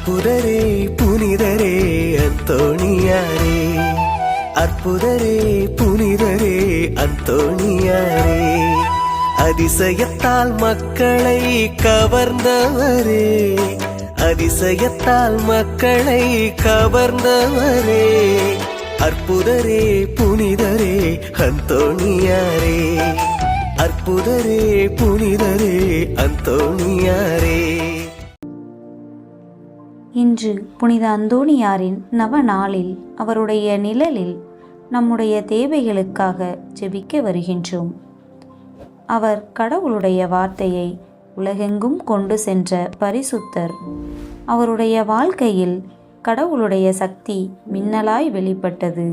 அற்புதரே புனிதரே அந்தோணியாரே. அற்புதரே புனிதரே அந்தோணியாரே. அதிசயத்தால் மக்களை கவர்ந்தவரே. அதிசயத்தால் மக்களை கவர்ந்தவரே. அற்புதரே புனிதரே அந்தோணியாரே. அற்புதரே புனிதரே அந்தோணியாரே. இன்று புனித அந்தோணியாரின் நவ நாளில் அவருடைய நிழலில் நம்முடைய தேவைகளுக்காக ஜெபிக்க வருகின்றோம். அவர் கடவுளுடைய வார்த்தையை உலகெங்கும் கொண்டு சென்ற பரிசுத்தர். அவருடைய வாழ்க்கையில் கடவுளுடைய சக்தி மின்னலாய் வெளிப்பட்டது.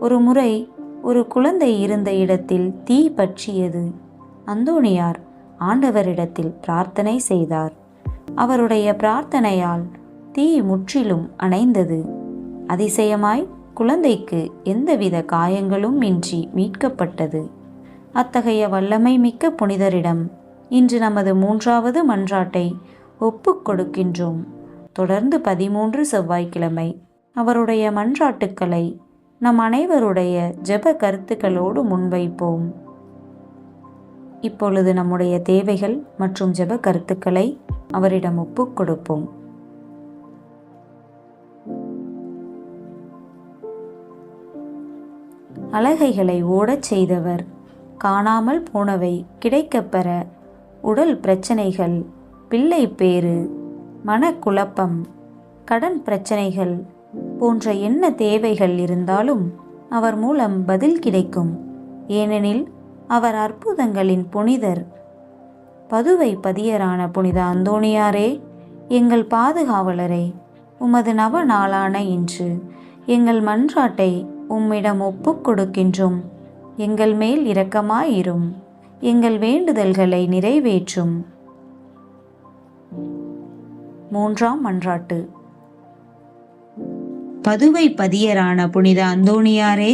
ஒரு முறை ஒரு குழந்தை இருந்த இடத்தில் தீ பற்றியது. அந்தோணியார் ஆண்டவரிடத்தில் பிரார்த்தனை செய்தார். அவருடைய பிரார்த்தனையால் தீ முற்றிலும் அணைந்தது. அதிசயமாய் குழந்தைக்கு எந்தவித காயங்களும் இன்றி மீட்கப்பட்டது. அத்தகைய வல்லமை மிக்க புனிதரிடம் இன்று நமது மூன்றாவது மன்றாட்டை ஒப்புக் கொடுக்கின்றோம். தொடர்ந்து பதிமூன்று செவ்வாய்க்கிழமை அவருடைய மன்றாட்டுக்களை நம் அனைவருடைய ஜெப கருத்துக்களோடு முன்வைப்போம். இப்பொழுது நம்முடைய தேவைகள் மற்றும் ஜெப கருத்துக்களை அவரிடம் ஒப்புக் கொடுப்போம். அழகைகளை ஓடச் செய்தவர். காணாமல் போனவை கிடைக்கப்பெற உடல் பிரச்சனைகள் பிள்ளை பேறு மனக்குழப்பம் கடன் பிரச்சனைகள் போன்ற என்ன தேவைகள் இருந்தாலும் அவர் மூலம் பதில் கிடைக்கும். ஏனெனில் அவர் அற்புதங்களின் புனிதர். பதுவை பதியரான புனித அந்தோணியாரே எங்கள் பாதுகாவலரே உமது நவ நாளான இன்று எங்கள் மன்றாட்டை உம்மிடம் ஒப்புக் கொடுக்கின்றோம். எங்கள் மேல் இரக்கமாயிரும். எங்கள் வேண்டுதல்களை நிறைவேற்றும். மூன்றாம் மன்றாட்டு பதுவை பதியரான புனித அந்தோணியாரே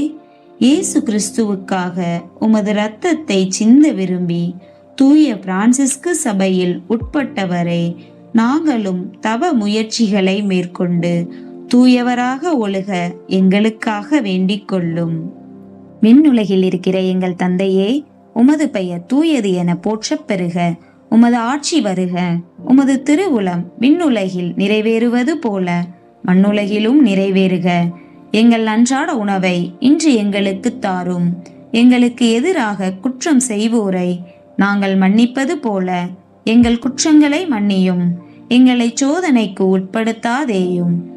இயேசு கிறிஸ்துவுக்காக உமது இரத்தத்தை சிந்த விரும்பி தூய பிரான்சிஸ்கு சபையில் உட்பட்டவரே நாங்களும் தவ முயற்சிகளை மேற்கொண்டு தூயவராக ஒழுக எங்களுக்காக வேண்டிக் கொள்ளும் விண்ணுலகில் இருக்கிற எங்கள் தந்தையே உமது பெயர் தூயது என போற்றப் பெறுக உமது ஆட்சி வருக. உமது திருவுளம் விண்ணுலகில் நிறைவேறுவது போல மண்ணுலகிலும் நிறைவேறுக. எங்கள் அன்றாட உணவை இன்று எங்களுக்கு தாரும். எங்களுக்கு எதிராக குற்றம் செய்வோரை நாங்கள் மன்னிப்பது போல எங்கள் குற்றங்களை மன்னியும். எங்களை சோதனைக்கு உட்படுத்தாதேயும்.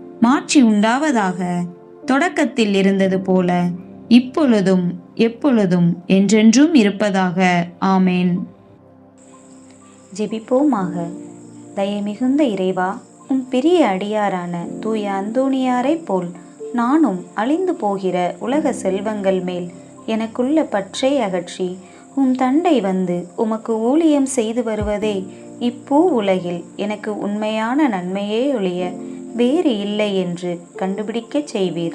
மாற்றி உண்டாவதாக தொடக்கத்தில் இருந்தது போல இப்பொழுதும் எப்பொழுதும் என்றென்றும் இருப்பதாக. ஆமேன். ஜெபிப்போமாக. தயமிகுந்த இறைவா உம் பெரிய அடியாரான தூய அந்தோணியாரைப் போல் நானும் அழிந்து போகிற உலக செல்வங்கள் மேல் எனக்குள்ள பற்றை அகற்றி உம் தண்டை வந்து உமக்கு ஊழியம் செய்து வருவதே இப்பூ உலகில் எனக்கு உண்மையான நன்மையே ஒழிய வேறு இல்லை என்று கண்டுபிடிக்கச் செய்வீர்.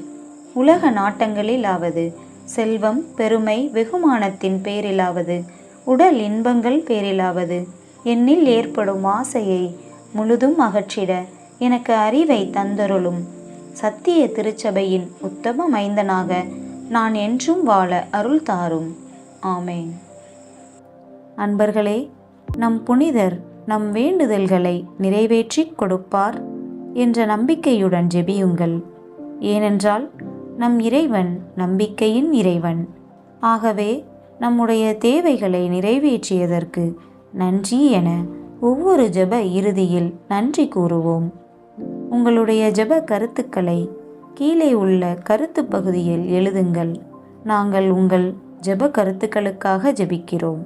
உலக நாட்டங்களிலாவது செல்வம் பெருமை வெகுமானத்தின் பேரிலாவது உடல் இன்பங்கள் பேரிலாவது என்னில் ஏற்படும் ஆசையை முழுதும் அகற்றிட எனக்கு அறிவை தந்தருளும். சத்திய திருச்சபையின் உத்தம மைந்தனாக நான் என்றும் வாழ அருள் தாரும். ஆமேன். அன்பர்களே நம் புனிதர் நம் வேண்டுதல்களை நிறைவேற்றிக் கொடுப்பார். என்ற நம்பிக்கையுடன் ஜெபியுங்கள். ஏனென்றால் நம் இறைவன் நம்பிக்கையின் இறைவன். ஆகவே நம்முடைய தேவைகளை நிறைவேற்றியதற்கு நன்றி என ஒவ்வொரு ஜெப இறுதியில் நன்றி கூறுவோம். உங்களுடைய ஜெப கருத்துக்களை கீழே உள்ள கருத்து பகுதியில் எழுதுங்கள். நாங்கள் உங்கள் ஜெப கருத்துக்களுக்காக ஜெபிக்கிறோம்.